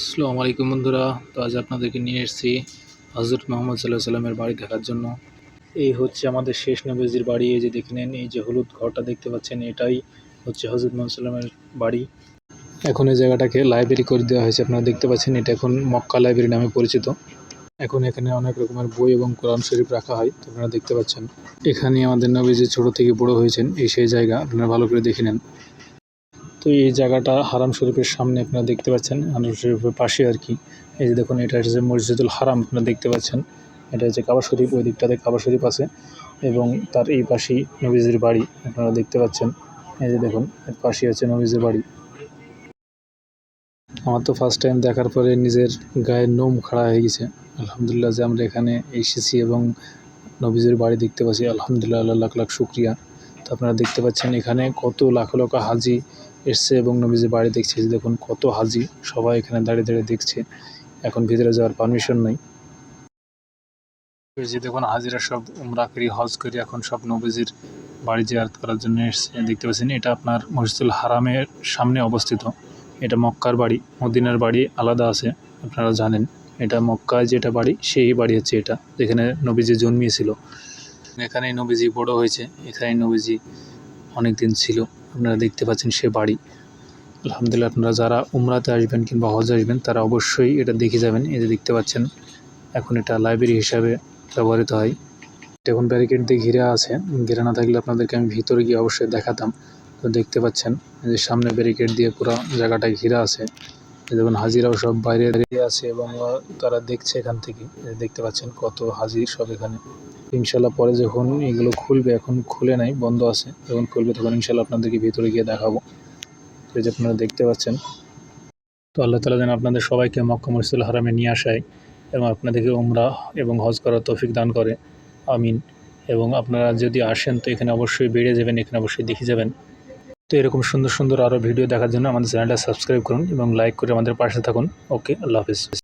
আসসালামু আলাইকুম বন্ধুরা। তো আজ আপনাদেরকে নিয়ে এসেছি হজরত মোহাম্মদ সাল্লাহ সাল্লামের বাড়ি দেখার জন্য। এই হচ্ছে আমাদের শেষ নবীজির বাড়ি, এই যে দেখে নেন এই যে হলুদ ঘরটা দেখতে পাচ্ছেন, এটাই হচ্ছে হজরত মোহাম্মদ সাল্লামের বাড়ি। এখন এই জায়গাটাকে লাইব্রেরি করে দেওয়া হয়েছে, আপনারা দেখতে পাচ্ছেন, এটা এখন মক্কা লাইব্রেরি নামে পরিচিত। এখন এখানে অনেক রকমের বই এবং কোরআন শরীফ রাখা হয় আপনারা দেখতে পাচ্ছেন। এখানে আমাদের নবীজি ছোট থেকে বড় হয়েছেন, এই সেই জায়গা, আপনারা ভালো করে দেখে নেন। তো এই জায়গাটা হারাম শরীফের সামনে আপনারা দেখতে পাচ্ছেন, হারাম শরীফের পাশে আর কি। এই যে দেখুন, এটা হচ্ছে মসজিদুল হারাম, আপনারা দেখতে পাচ্ছেন। এটা হচ্ছে কাবা শরীফ, ওই দিকটাতে কাবা শরীফ আছে এবং তার এই পাশেই নবীজির বাড়ি, আপনারা দেখতে পাচ্ছেন। এই যে দেখুন, এর পাশেই হচ্ছে নবীজির বাড়ি। আমার তো ফার্স্ট টাইম দেখার পরে নিজের গায়ের নোম খাড়া হয়ে গেছে। আলহামদুলিল্লাহ যে আমরা এখানে এসেছি এবং নবীজির বাড়ি দেখতে পাচ্ছি। আলহামদুলিল্লাহ, আল্লাহ লাখ লাখ শুক্রিয়া। তো আপনারা দেখতে পাচ্ছেন এখানে কত লাখ লাখ হাজি এসছে এবং নবীজির বাড়ি দেখছে যে দেখুন কত হাজি সবাই এখানে দাঁড়িয়ে দাঁড়িয়ে দেখছে। এখন ভিতরে যাওয়ার পারমিশন নেই। যে দেখুন হাজিরা সব উমরা করি, হজ করি, এখন সব নবীজির বাড়ি জিয়ারত করার জন্য এসছে। দেখতে পাচ্ছেন, এটা আপনার মসজিদুল হারামের সামনে অবস্থিত। এটা মক্কার বাড়ি, মদিনার বাড়ি আলাদা আছে, আপনারা জানেন। এটা মক্কায় যেটা বাড়ি, সেই বাড়ি হচ্ছে এটা, যেখানে নবীজি জন্মিয়েছিল। এখানেই নবীজি বড় হয়েছে, এখানেই নবীজি অনেক দিন ছিল। আপনারা দেখতে পাচ্ছেন সে বাড়ি। আলহামদুলিল্লাহ আপনারা যারা উমরাতে আসবেন কিংবা হজ আসবেন, তারা অবশ্যই এটা দেখে যাবেন। এই যে দেখতে পাচ্ছেন, এখন এটা লাইব্রেরি হিসাবে ব্যবহৃত হয়। এটা এখন ব্যারিকেড দিয়ে ঘিরে আছে। ঘিরে না থাকলে আপনাদেরকে আমি ভিতরে গিয়ে অবশ্যই দেখাতাম। তো দেখতে পাচ্ছেন যে সামনে ব্যারিকেড দিয়ে পুরো জায়গাটা ঘিরে আছে। দেখুন, হাজিরাও সব বাইরে দাঁড়িয়ে আছে এবং তারা দেখছে এখান থেকে। দেখতে পাচ্ছেন, কত হাজির সব এখানে। ইনশাল্লাহ পরে যখন এগুলো খুলবে, এখন খুলে নাই, বন্ধ আছে। যখন খুলবে তখন ইনশাল্লাহ আপনাদেরকে ভিতরে গিয়ে দেখাবো। এই যে আপনারা দেখতে পাচ্ছেন, তো আল্লাহ তালা যেন আপনাদের সবাইকে মক্কা মসজিদুল হারামে নিয়ে আসায় এবং আপনাদেরকে উমরা এবং হজ করার তৌফিক দান করে। আমিন। এবং আপনারা যদি আসেন, তো এখানে অবশ্যই বেড়ে যাবেন, এখানে অবশ্যই দেখে যাবেন। তো এরকম সুন্দর সুন্দর আরও ভিডিও দেখার জন্য আমাদের চ্যানেলটা সাবস্ক্রাইব করুন এবং লাইক করে আমাদের পাশে থাকুন। ওকে আল্লাহ হাফিজ।